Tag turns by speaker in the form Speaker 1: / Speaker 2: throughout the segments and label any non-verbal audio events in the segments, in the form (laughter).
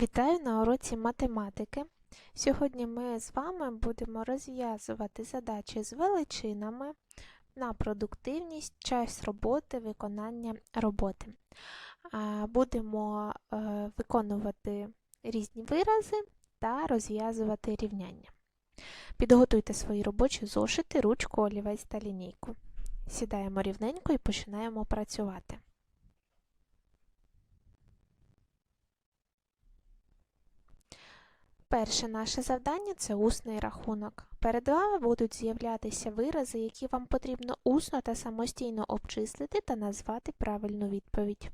Speaker 1: Вітаю на уроці математики. Сьогодні ми з вами будемо розв'язувати задачі з величинами на продуктивність, час роботи, виконання роботи. Будемо е, виконувати різні вирази та розв'язувати рівняння. Підготуйте свої робочі зошити, ручку, олівець та лінійку. Сідаємо рівненько і починаємо працювати. Перше наше завдання це усний рахунок. Перед вами будуть з'являтися вирази, які вам потрібно усно та самостійно обчислити та назвати правильну відповідь.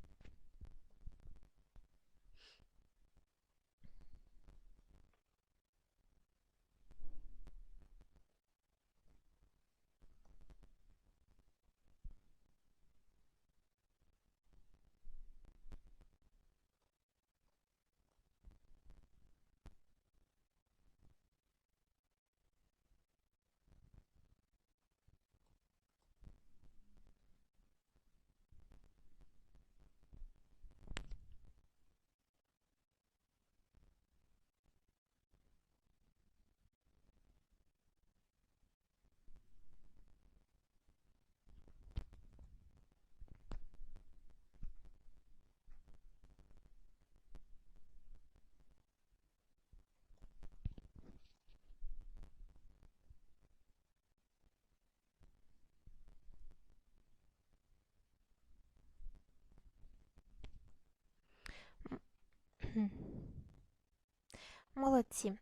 Speaker 1: Молодці.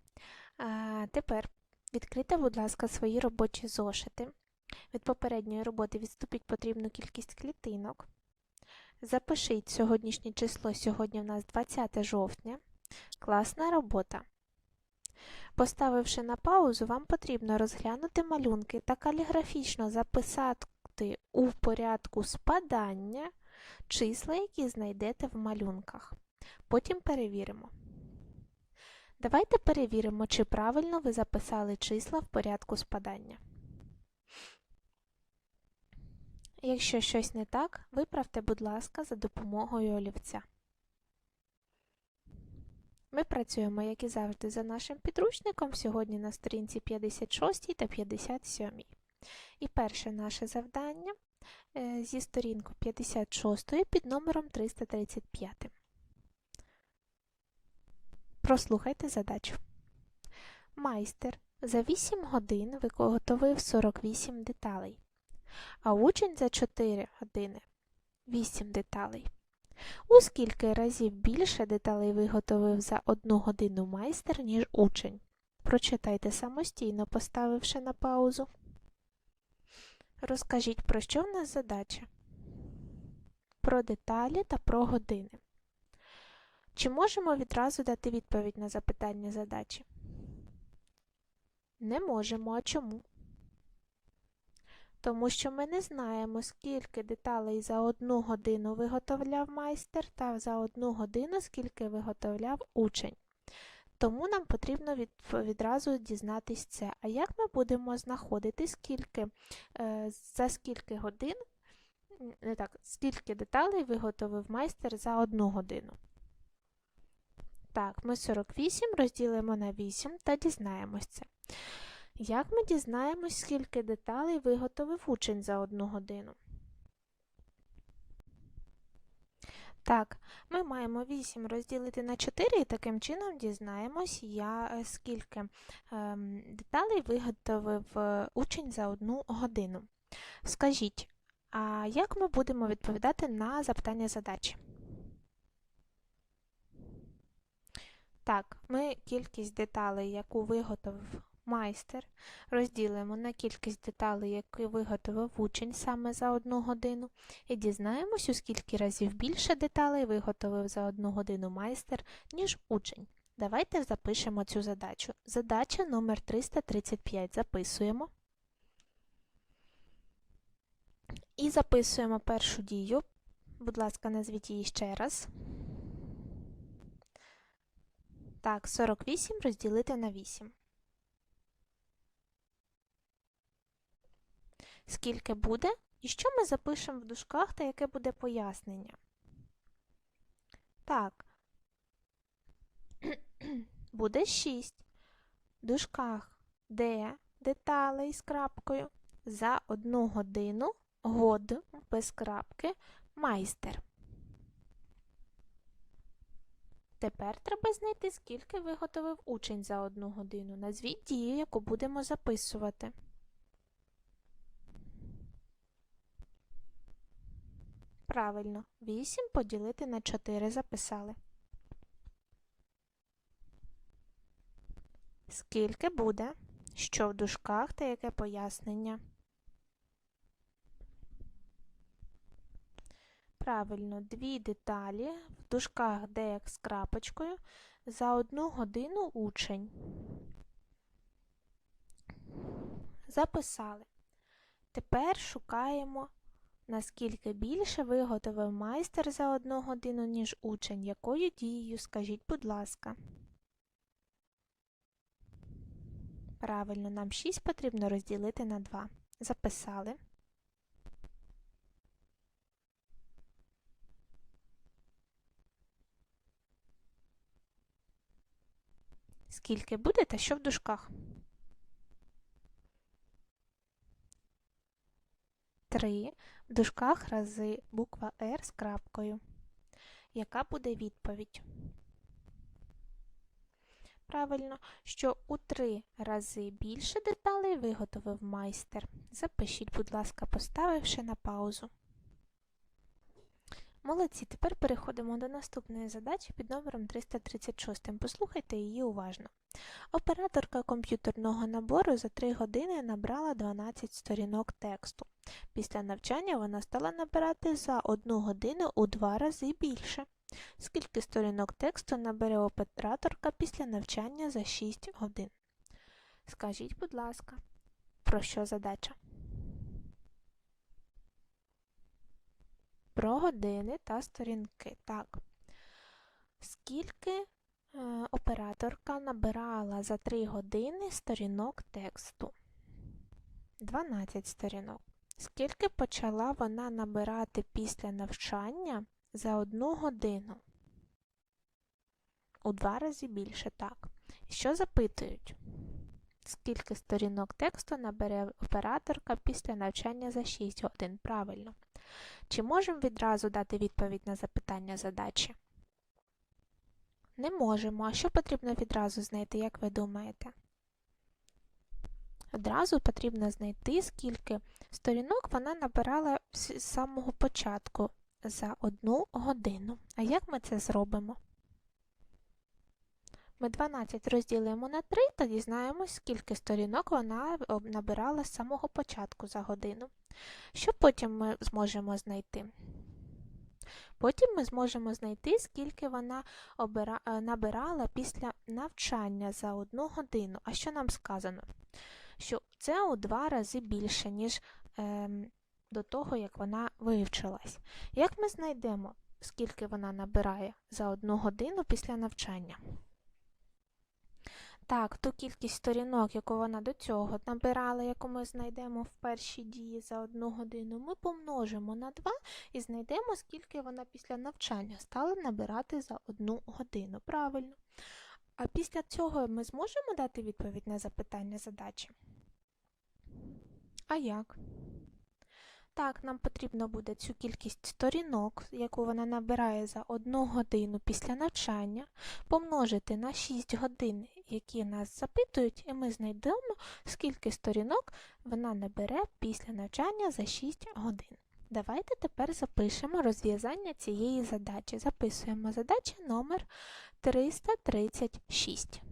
Speaker 1: А, тепер відкрийте, будь ласка, свої робочі зошити. Від попередньої роботи відступіть потрібну кількість клітинок. Запишіть сьогоднішнє число, сьогодні в нас 20 жовтня. Класна робота. Поставивши на паузу, вам потрібно розглянути малюнки та каліграфічно записати у порядку спадання числа, які знайдете в малюнках. Потім перевіримо. Давайте перевіримо, чи правильно ви записали числа в порядку спадання. Якщо щось не так, виправте, будь ласка, за допомогою олівця. Ми працюємо, як і завжди, за нашим підручником сьогодні на сторінці 56 та 57. І перше наше завдання е, зі сторінку 56 під номером 335. Прослухайте задачу. Майстер за 8 годин виготовив 48 деталей, а учень за 4 години 8 деталей. У скільки разів більше деталей виготовив за 1 годину майстер, ніж учень? Прочитайте самостійно, поставивши на паузу. Розкажіть, про що в нас задача? Про деталі та про години. Чи можемо відразу дати відповідь на запитання задачі? Не можемо. А чому? Тому що ми не знаємо, скільки деталей за одну годину виготовляв майстер та за одну годину скільки виготовляв учень. Тому нам потрібно від, відразу дізнатись це. А як ми будемо знаходити, скільки, е, за скільки годин, не так, скільки деталей виготовив майстер за одну годину? Так, ми 48 розділимо на 8 та дізнаємось це. Як ми дізнаємось, скільки деталей виготовив учень за одну годину? Так, ми маємо 8 розділити на 4 і таким чином дізнаємось, я, е, скільки е, деталей виготовив е, учень за одну годину. Скажіть, а як ми будемо відповідати на запитання задачі? Так, ми кількість деталей, яку виготовив майстер, розділимо на кількість деталей, які виготовив учень саме за одну годину, і дізнаємось, у скільки разів більше деталей виготовив за одну годину майстер, ніж учень. Давайте запишемо цю задачу. Задача номер 335 записуємо. І записуємо першу дію. Будь ласка, назвіть її ще раз. Так, 48 розділити на 8. Скільки буде? І що ми запишемо в дужках та яке буде пояснення? Так, (clears throat) буде 6. В дужках де деталей з крапкою. За одну годину год без крапки майстер. Тепер треба знайти, скільки виготовив учень за одну годину. Назвіть дію, яку будемо записувати. Правильно, 8 поділити на 4 записали. Скільки буде? Що в дужках та яке пояснення? Правильно, дві деталі в дужках де з крапочкою за одну годину учень. Записали. Тепер шукаємо, наскільки більше виготовив майстер за одну годину, ніж учень. Якою дією, скажіть, будь ласка. Правильно, нам 6 потрібно розділити на 2. Записали. Скільки буде та що в дужках? 3. В дужках рази буква R з крапкою. Яка буде відповідь? Правильно, що у 3 рази більше деталей виготовив майстер. Запишіть, будь ласка, поставивши на паузу. Молодці, тепер переходимо до наступної задачі під номером 336. Послухайте її уважно. Операторка комп'ютерного набору за 3 години набрала 12 сторінок тексту. Після навчання вона стала набирати за 1 годину у 2 рази більше. Скільки сторінок тексту набере операторка після навчання за 6 годин? Скажіть, будь ласка, про що задача? Про години та сторінки. Так. Скільки е, операторка набирала за 3 години сторінок тексту? 12 сторінок. Скільки почала вона набирати після навчання за одну годину? У два рази більше, так. Що запитують? Скільки сторінок тексту набере операторка після навчання за 6 годин? Правильно. Чи можемо відразу дати відповідь на запитання задачі? Не можемо. А що потрібно відразу знайти, як ви думаєте? Одразу потрібно знайти, скільки сторінок вона набирала з самого початку за одну годину. А як ми це зробимо? Ми 12 розділимо на 3 та дізнаємось, скільки сторінок вона набирала з самого початку за годину. Що потім ми зможемо знайти? Потім ми зможемо знайти, скільки вона обира... набирала після навчання за одну годину. А що нам сказано? Що це у два рази більше, ніж е, до того, як вона вивчилась. Як ми знайдемо, скільки вона набирає за одну годину після навчання? Так, ту кількість сторінок, яку вона до цього набирала, яку ми знайдемо в першій дії за одну годину, ми помножимо на 2 і знайдемо, скільки вона після навчання стала набирати за одну годину. Правильно. А після цього ми зможемо дати відповідь на запитання задачі? А як? Так, нам потрібно буде цю кількість сторінок, яку вона набирає за одну годину після навчання, помножити на 6 годин, які нас запитують, і ми знайдемо, скільки сторінок вона набере після навчання за 6 годин. Давайте тепер запишемо розв'язання цієї задачі. Записуємо задачу номер 336.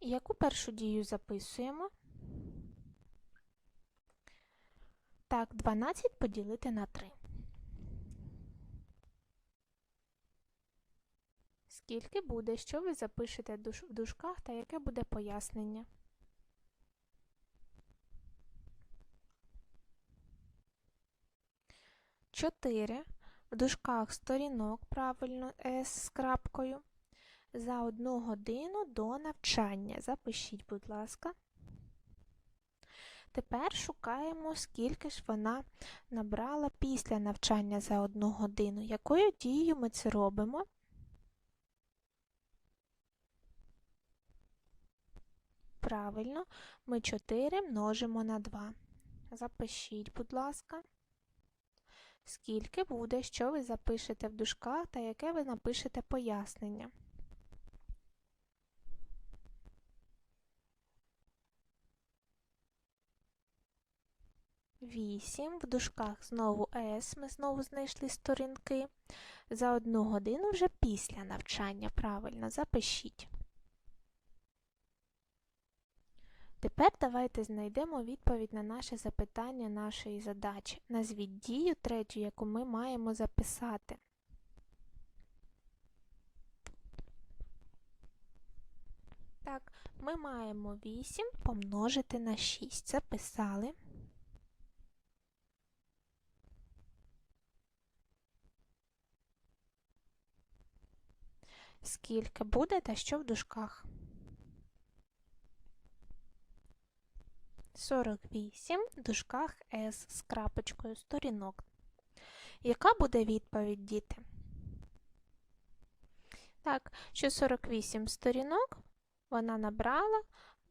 Speaker 1: Яку першу дію записуємо? Так, 12 поділити на 3. Скільки буде, що ви запишете в дужках та яке буде пояснення? Чотири. В дужках сторінок правильно С з крапкою за одну годину до навчання. Запишіть, будь ласка. Тепер шукаємо, скільки ж вона набрала після навчання за одну годину. Якою дією ми це робимо? Правильно, ми 4 множимо на 2. Запишіть, будь ласка. Скільки буде, що ви запишете в дужках та яке ви напишете пояснення. Вісім. В дужках знову С. Ми знову знайшли сторінки. За одну годину вже після навчання. Правильно, запишіть. Тепер давайте знайдемо відповідь на наше запитання нашої задачі. Назвіть дію третю, яку ми маємо записати. Так, ми маємо 8 помножити на 6. Записали. Скільки буде та що в дужках? 48 в дужках С з крапочкою сторінок. Яка буде відповідь, діти? Так, що 48 сторінок вона набрала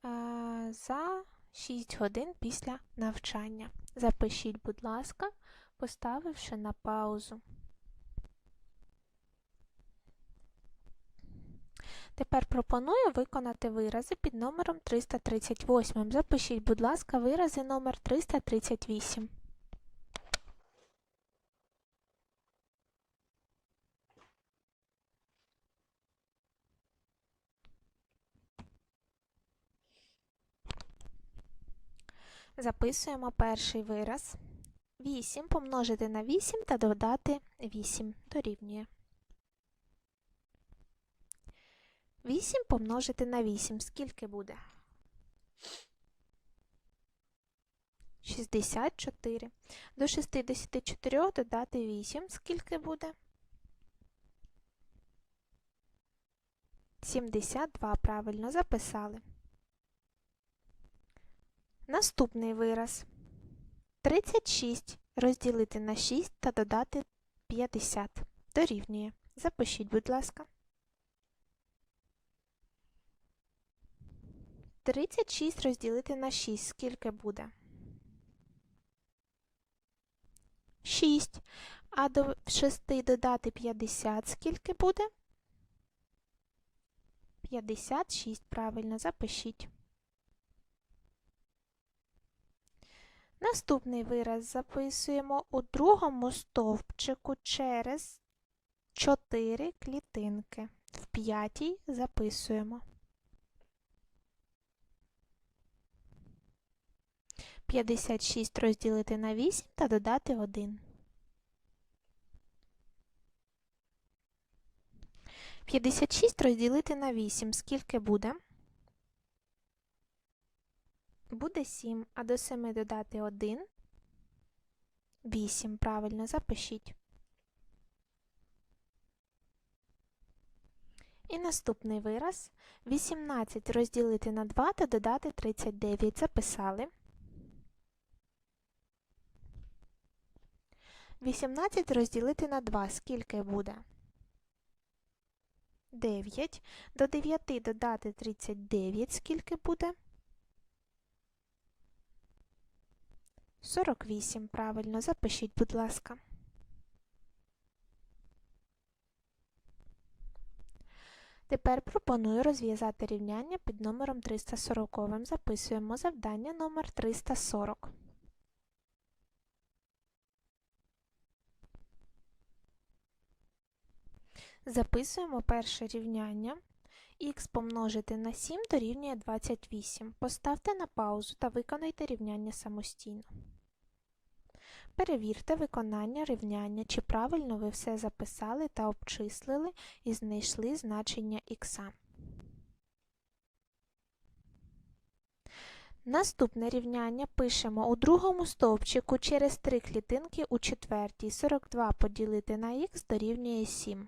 Speaker 1: а, за 6 годин після навчання. Запишіть, будь ласка, поставивши на паузу. Тепер пропоную виконати вирази під номером 338. Запишіть, будь ласка, вирази номер 338. Записуємо перший вираз. 8 помножити на 8 та додати 8 дорівнює. 8 помножити на 8. Скільки буде? 64. До 64 додати 8. Скільки буде? 72. Правильно записали. Наступний вираз. 36 розділити на 6 та додати 50. Дорівнює. Запишіть, будь ласка. 36 розділити на 6. Скільки буде? 6. А до 6 додати 50. Скільки буде? 56. Правильно, запишіть. Наступний вираз записуємо у другому стовпчику через 4 клітинки. В п'ятій записуємо. 56 розділити на 8 та додати 1. 56 розділити на 8. Скільки буде? Буде 7, а до 7 додати 1. 8. Правильно запишіть. І наступний вираз. 18 розділити на 2 та додати 39. Записали. 18 розділити на 2. Скільки буде? 9. До 9 додати 39. Скільки буде? 48. Правильно, запишіть, будь ласка. Тепер пропоную розв'язати рівняння під номером 340. Записуємо завдання номер 340. Записуємо перше рівняння. Х помножити на 7 дорівнює 28. Поставте на паузу та виконайте рівняння самостійно. Перевірте виконання рівняння, чи правильно ви все записали та обчислили і знайшли значення х. Наступне рівняння пишемо у другому стовпчику через 3 клітинки у четвертій. 42 поділити на х дорівнює 7.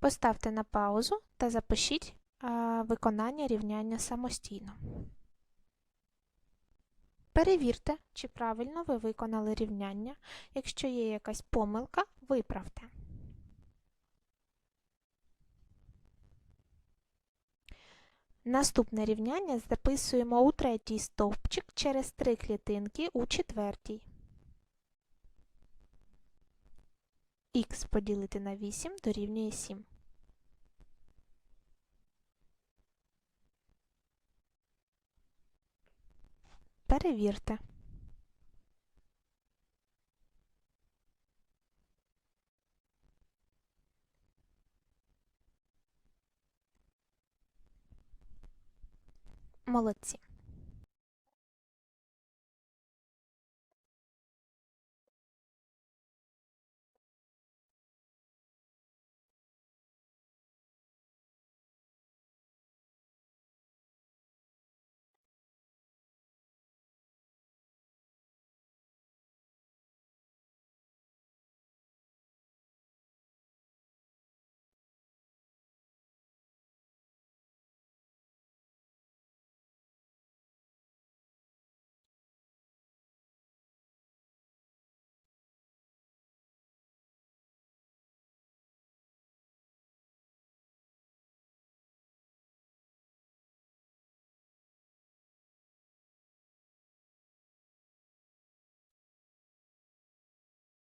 Speaker 1: Поставте на паузу та запишіть виконання рівняння самостійно. Перевірте, чи правильно ви виконали рівняння. Якщо є якась помилка, виправте. Наступне рівняння записуємо у третій стовпчик через три клітинки у четвертій. Х поділити на 8 дорівнює 7. Перевірте. Молодці.